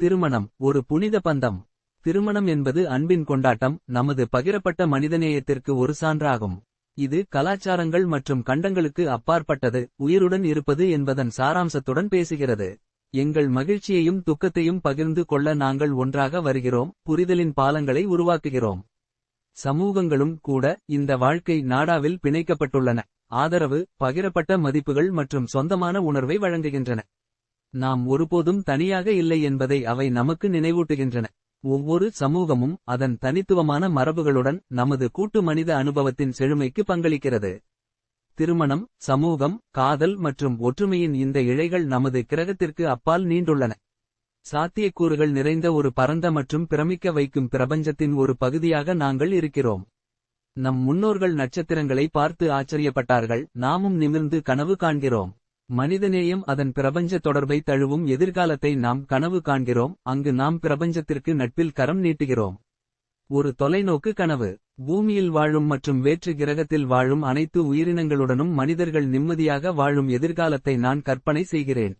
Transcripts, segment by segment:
திருமணம் ஒரு புனித பந்தம். திருமணம் என்பது அன்பின் கொண்டாட்டம் நமது பகிரப்பட்ட மனிதநேயத்திற்கு ஒரு சான்றாகும். இது கலாச்சாரங்கள் மற்றும் கண்டங்களுக்கு அப்பாற்பட்டது உயிருடன் இருப்பது என்பதன் சாராம்சத்துடன் பேசுகிறது. எங்கள் மகிழ்ச்சியையும் துக்கத்தையும் பகிர்ந்து கொள்ள நாங்கள் ஒன்றாக வருகிறோம் புரிதலின் பாலங்களை உருவாக்குகிறோம். சமூகங்களும் கூட இந்த வாழ்க்கை நாடாவில் பிணைக்கப்பட்டுள்ளன. ஆதரவு பகிரப்பட்ட மதிப்புகள் மற்றும் சொந்தமான உணர்வை வழங்குகின்றன. நாம் ஒருபோதும் தனியாக இல்லை என்பதை அவை நமக்கு நினைவூட்டுகின்றன. ஒவ்வொரு சமூகமும் அதன் தனித்துவமான மரபுகளுடன் நமது கூட்டு மனித அனுபவத்தின் செழுமைக்கு பங்களிக்கிறது. திருமணம் சமூகம் காதல் மற்றும் ஒற்றுமையின் இந்த இழைகள் நமது கிரகத்திற்கு அப்பால் நீண்டுள்ளன. சாத்தியக்கூறுகள் நிறைந்த ஒரு பரந்த மற்றும் பிரமிக்க வைக்கும் பிரபஞ்சத்தின் ஒரு பகுதியாக நாங்கள் இருக்கிறோம். நம் முன்னோர்கள் நட்சத்திரங்களை பார்த்து ஆச்சரியப்பட்டார்கள் நாமும் நிமிர்ந்து கனவு காண்கிறோம். மனிதநேயம் அதன் பிரபஞ்ச தொடர்பை தழுவும் எதிர்காலத்தை நாம் கனவு காண்கிறோம். அங்கு நாம் பிரபஞ்சத்திற்கு நட்பில் கரம் நீட்டுகிறோம். ஒரு தொலைநோக்கு கனவு. பூமியில் வாழும் மற்றும் வேற்று கிரகத்தில் வாழும் அனைத்து உயிரினங்களுடனும் மனிதர்கள் நிம்மதியாக வாழும் எதிர்காலத்தை நான் கற்பனை செய்கிறேன்.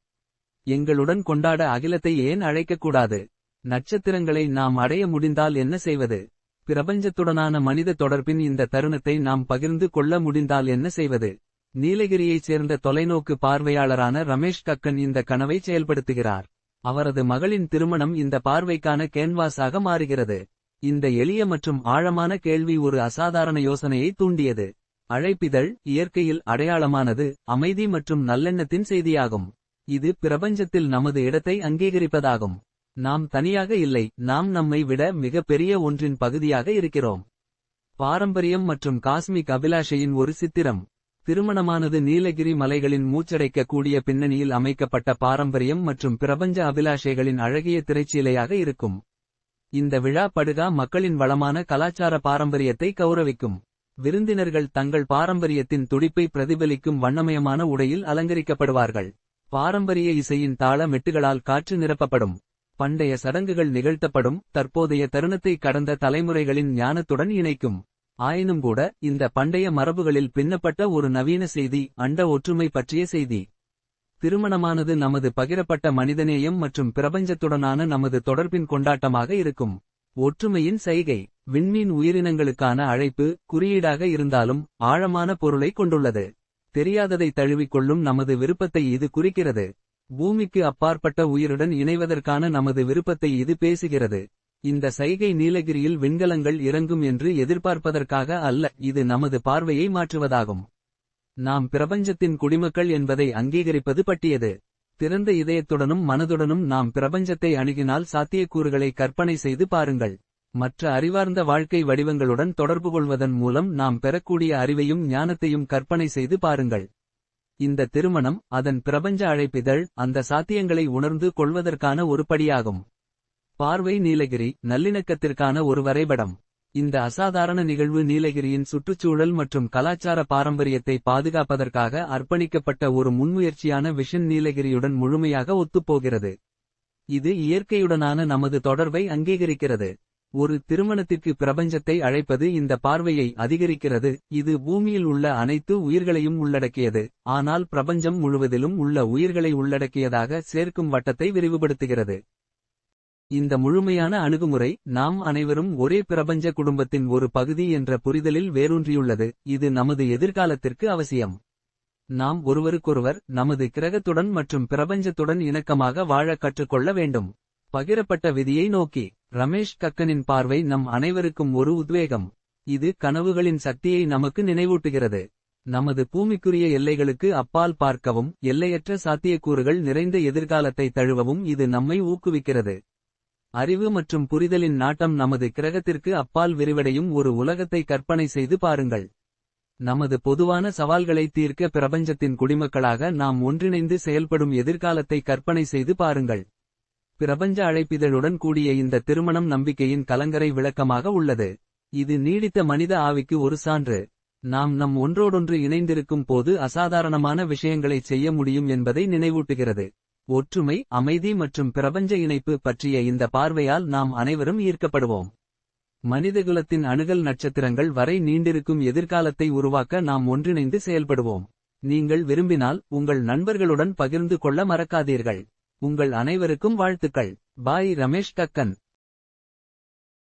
எங்களுடன் கொண்டாட அகிலத்தை ஏன் அழைக்கக்கூடாது? நட்சத்திரங்களை நாம் அடைய முடிந்தால் என்ன செய்வது? பிரபஞ்சத்துடனான மனித தொடர்பின் இந்த தருணத்தை நாம் பகிர்ந்து கொள்ள முடிந்தால் என்ன செய்வது? நீலகிரியைச் சேர்ந்த தொலைநோக்கு பார்வையாளரான ரமேஷ் கக்கன் இந்த கனவை செயல்படுத்துகிறார். அவரது மகளின் திருமணம் இந்த பார்வைக்கான கேன்வாஸாக மாறுகிறது. இந்த எளிய மற்றும் ஆழமான கேள்வி ஒரு அசாதாரண யோசனையை தூண்டியது. அழைப்பிதழ் இயற்கையில் அடையாளமானது அமைதி மற்றும் நல்லெண்ணத்தின் செய்தியாகும். இது பிரபஞ்சத்தில் நமது இடத்தை அங்கீகரிப்பதாகும். நாம் தனியாக இல்லை நாம் நம்மை விட மிக பெரிய ஒன்றின் பகுதியாக இருக்கிறோம். பாரம்பரியம் மற்றும் காஸ்மிக் அபிலாஷையின் ஒரு சித்திரம். திருமணமானது நீலகிரி மலைகளின் மூச்சடைக்க கூடிய பின்னணியில் அமைக்கப்பட்ட பாரம்பரியம் மற்றும் பிரபஞ்ச அபிலாஷைகளின் அழகிய திரைச்சீலையாக இருக்கும். இந்த விழா படுகா மக்களின் வளமான கலாச்சார பாரம்பரியத்தை கௌரவிக்கும். விருந்தினர்கள் தங்கள் பாரம்பரியத்தின் துடிப்பை பிரதிபலிக்கும் வண்ணமயமான உடையில் அலங்கரிக்கப்படுவார்கள். பாரம்பரிய இசையின் தாள மெட்டுகளால் காற்று நிரப்பப்படும். பண்டைய சடங்குகள் நிகழ்த்தப்படும். தற்போதைய தருணத்தை கடந்த தலைமுறைகளின் ஞானத்துடன் இணைக்கும். ஆயினும்கூட இந்த பண்டைய மரபுகளில் பின்னப்பட்ட ஒரு நவீன செய்தி அண்ட ஒற்றுமை பற்றிய செய்தி. திருமணமானது நமது பகிரப்பட்ட மனிதநேயம் மற்றும் பிரபஞ்சத்துடனான நமது தொடர்பின் கொண்டாட்டமாக இருக்கும். ஒற்றுமையின் சைகை விண்மீன் உயிரினங்களுக்கான அழைப்பு குறியீடாக இருந்தாலும் ஆழமான பொருளை கொண்டுள்ளது. தெரியாததை தழுவிக்கொள்ளும் நமது விருப்பத்தை இது குறிக்கிறது. பூமிக்கு அப்பாற்பட்ட உயிருடன் இணைவதற்கான நமது விருப்பத்தை இது பேசுகிறது. இந்த சைகை நீலகிரியில் விண்கலங்கள் இறங்கும் என்று எதிர்பார்ப்பதற்காக அல்ல இது நமது பார்வையை மாற்றுவதாகும். நாம் பிரபஞ்சத்தின் குடிமக்கள் என்பதை அங்கீகரிப்பது பட்டியது திறந்த இதயத்துடனும் மனதுடனும் நாம் பிரபஞ்சத்தை அணுகினால் சாத்தியக்கூறுகளை கற்பனை செய்து பாருங்கள். மற்ற அறிவார்ந்த வாழ்க்கை வடிவங்களுடன் தொடர்பு கொள்வதன் மூலம் நாம் பெறக்கூடிய அறிவையும் ஞானத்தையும் கற்பனை செய்து பாருங்கள். இந்த திருமணம் அதன் பிரபஞ்ச அழைப்பிதழ் அந்த சாத்தியங்களை உணர்ந்து கொள்வதற்கான ஒரு படியாகும். பார்வை நீலகிரி நல்லிணக்கத்திற்கான ஒரு வரைபடம். இந்த அசாதாரண நிகழ்வு நீலகிரியின் சுற்றுச்சூழல் மற்றும் கலாச்சார பாரம்பரியத்தை பாதுகாப்பதற்காக அர்ப்பணிக்கப்பட்ட ஒரு முன்முயற்சியான விஷன் நீலகிரியுடன் முழுமையாக ஒத்துப்போகிறது. இது இயற்கையுடனான நமது தொடர்பை அங்கீகரிக்கிறது. ஒரு திருமணத்திற்கு பிரபஞ்சத்தை அழைப்பது இந்த பார்வையை அதிகரிக்கிறது. இது பூமியில் உள்ள அனைத்து உயிர்களையும் உள்ளடக்கியது. ஆனால் பிரபஞ்சம் முழுவதிலும் உள்ள உயிர்களை உள்ளடக்கியதாக சேர்க்கும் வட்டத்தை விரிவுபடுத்துகிறது. இந்த முழுமையான அணுகுமுறை நாம் அனைவரும் ஒரே பிரபஞ்ச குடும்பத்தின் ஒரு பகுதி என்ற புரிதலில் வேரூன்றியுள்ளது. இது நமது எதிர்காலத்திற்கு அவசியம். நாம் ஒருவருக்கொருவர் நமது கிரகத்துடன் மற்றும் பிரபஞ்சத்துடன் இணக்கமாக வாழ கற்றுக்கொள்ள வேண்டும். பகிரப்பட்ட விதியை நோக்கி ரமேஷ் கக்கனின் பார்வை நம் அனைவருக்கும் ஒரு உத்வேகம். இது கனவுகளின் சக்தியை நமக்கு நினைவூட்டுகிறது. நமது பூமிக்குரிய எல்லைகளுக்கு அப்பால் பார்க்கவும் எல்லையற்ற சாத்தியக்கூறுகள் நிறைந்த எதிர்காலத்தை தழுவவும் இது நம்மை ஊக்குவிக்கிறது. அறிவு மற்றும் புரிதலின் நாட்டம் நமது கிரகத்திற்கு அப்பால் விரிவடையும் ஒரு உலகத்தை கற்பனை செய்து பாருங்கள். நமது பொதுவான சவால்களை தீர்க்க பிரபஞ்சத்தின் குடிமக்களாக நாம் ஒன்றிணைந்து செயல்படும் எதிர்காலத்தை கற்பனை செய்து பாருங்கள். பிரபஞ்ச அழைப்பிதழுடன் கூடிய இந்த திருமணம் நம்பிக்கையின் கலங்கரை விளக்கமாக உள்ளது. இது நீடித்த மனித ஆவிக்கு ஒரு சான்று. நாம் நம் ஒன்றோடொன்று இணைந்திருக்கும் போது அசாதாரணமான விஷயங்களைச் செய்ய முடியும் என்பதை நினைவூட்டுகிறது. ஒற்றுமை அமைதி மற்றும் பிரபஞ்ச இணைப்பு பற்றிய இந்த பார்வையால் நாம் அனைவரும் ஈர்க்கப்படுவோம். மனிதகுலத்தின் அணுகல் நட்சத்திரங்கள் வரை நீண்டிருக்கும் எதிர்காலத்தை உருவாக்க நாம் ஒன்றிணைந்து செயல்படுவோம். நீங்கள் விரும்பினால் உங்கள் நண்பர்களுடன் பகிர்ந்து கொள்ள மறக்காதீர்கள். உங்கள் அனைவருக்கும் வாழ்த்துக்கள். பாய் ரமேஷ் கக்கன்.